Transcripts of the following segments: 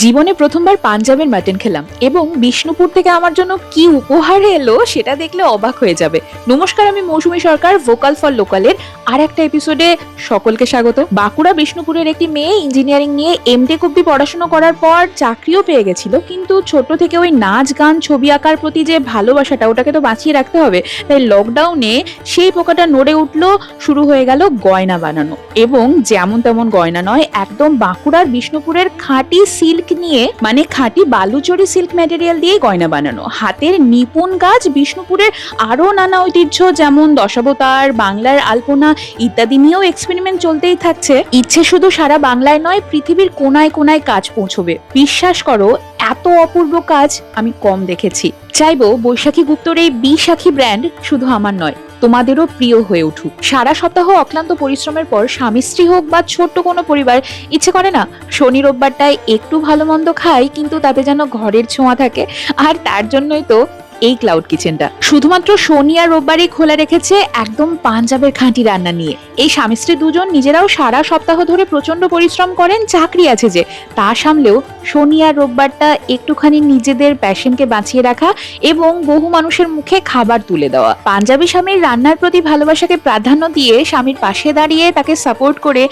জীবনে প্রথমবার পাঞ্জাবের মাটন খেলাম এবং বিষ্ণুপুর থেকে আমার জন্য কি উপহার এলো সেটা দেখলে অবাক হয়ে যাবে। নমস্কার, আমি মৌসুমী সরকার ভোকাল ফর লোকালের আর একটা এপিসোডে সকলকে স্বাগত। বাঁকুড়া বিষ্ণুপুরের একটি মেয়ে ইঞ্জিনিয়ারিং নিয়ে এম এমটেক অব্দি পড়াশোনা করার পর চাকরিও পেয়ে গেছিল, কিন্তু ছোট থেকে ওই নাচ, গান, ছবি আঁকার প্রতি যে ভালোবাসাটা, ওটাকে তো বাঁচিয়ে রাখতে হবে। তাই লকডাউনে সেই পোকাটা নড়ে উঠল, শুরু হয়ে গেল গয়না বানানো। এবং যেমন তেমন গয়না নয়, একদম বাঁকুড়ার বিষ্ণুপুরের খাঁটি সিল্ক নিয়ে মানে খাঁটি বালুচরি সিল্ক ম্যাটেরিয়াল দিয়ে গয়না বানানো। হাতের নিপুণ কাজ বিষ্ণুপুরের আরও নানা ঐতিহ্য যেমন দশাবতার, বাংলার আলপনা ইত্যাদি নিয়েও এক্সপেরিমেন্ট চলতেই থাকছে। ইচ্ছে শুধু সারা বাংলায় নয়, পৃথিবীর কোনায় কোনায় কাজ পৌঁছবে। বিশ্বাস করো, এত অপূর্ব কাজ আমি কম দেখেছি। চাইব বৈশাখী গুপ্তর এই বিশাখী ব্র্যান্ড শুধু আমার নয় তোমাদেরও প্রিয় হয়ে উঠুক। সারা সপ্তাহ অক্লান্ত পরিশ্রমের পর স্বামী স্ত্রী হোক বা ছোট্ট কোনো পরিবার, ইচ্ছে করে না, শনি রোববারটায় একটু ভালো মন্দ খাই, কিন্তু তাতে যেন ঘরের ছোঁয়া থাকে। আর তার জন্যই তো এই ক্লাউড কিচেনটা শুধুমাত্র শনি আর রোববারই খোলা রেখেছে একদম পাঞ্জাবের খাঁটি রান্না নিয়ে। এই স্বামী স্ত্রী দুজন নিজেরাও সারা সপ্তাহ ধরে প্রচণ্ড পরিশ্রম করেন, চাকরি আছে যে। তা সামলেও শনি আর রোববারটা একটুখানি নিজেদের প্যাশনকে বাঁচিয়ে রাখা এবং বহু মানুষের মুখে খাবার তুলে দেওয়া। পাঞ্জাবি স্বামীর রান্নার প্রতি ভালোবাসাকে প্রাধান্য দিয়ে স্বামীর পাশে দাঁড়িয়ে তাকে সাপোর্ট করে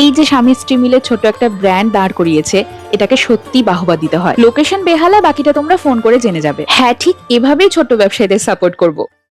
এই যে স্বামী স্ত্রী মিলে ছোট একটা ব্র্যান্ড দাঁড় করিয়েছে। এটাকে সত্যি বাহবা দিতে হয়। লোকেশন বেহালা, বাকিটা তোমরা ফোন করে জেনে যাবে। হ্যাঁ ঠিক এভাবেই ছোট ব্যবসায়ীদের সাপোর্ট করব।